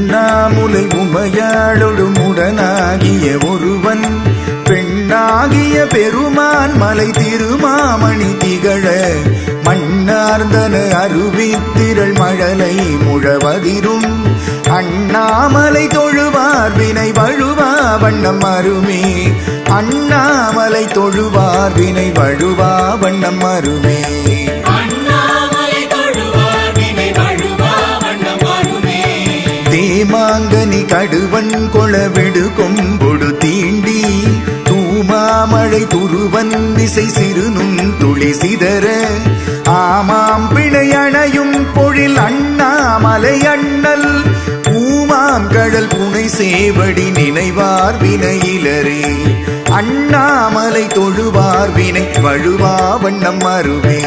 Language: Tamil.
உண்ணாமுலை உமையாளொடு முடனாகிய ஒருவன் பெண்ணாகிய பெருமான் மலை திருமாமணி திகழ மண்ணார்ந்தன அருவித்திரள் மழலை முழவதிரும். அண்ணாமலை தொழுவார் வினை வழுவா வண்ணம் அருமே அண்ணாமலை தொழுவார் வினை வழுவா மாங்கனி கடுவன் கொளவிடு கொம்பொடு தீண்டி தூமாமழை துருவன் திசை சிறுநும் துளி சிதற. ஆமாம் பிழையணையும் பொழில் அண்ணாமலை அண்ணல் பூமாம் புனை சேவடி நினைவார் வினையிலரே. அண்ணாமலை தொழுவார் வினை வழுவா வண்ணம் அருவே.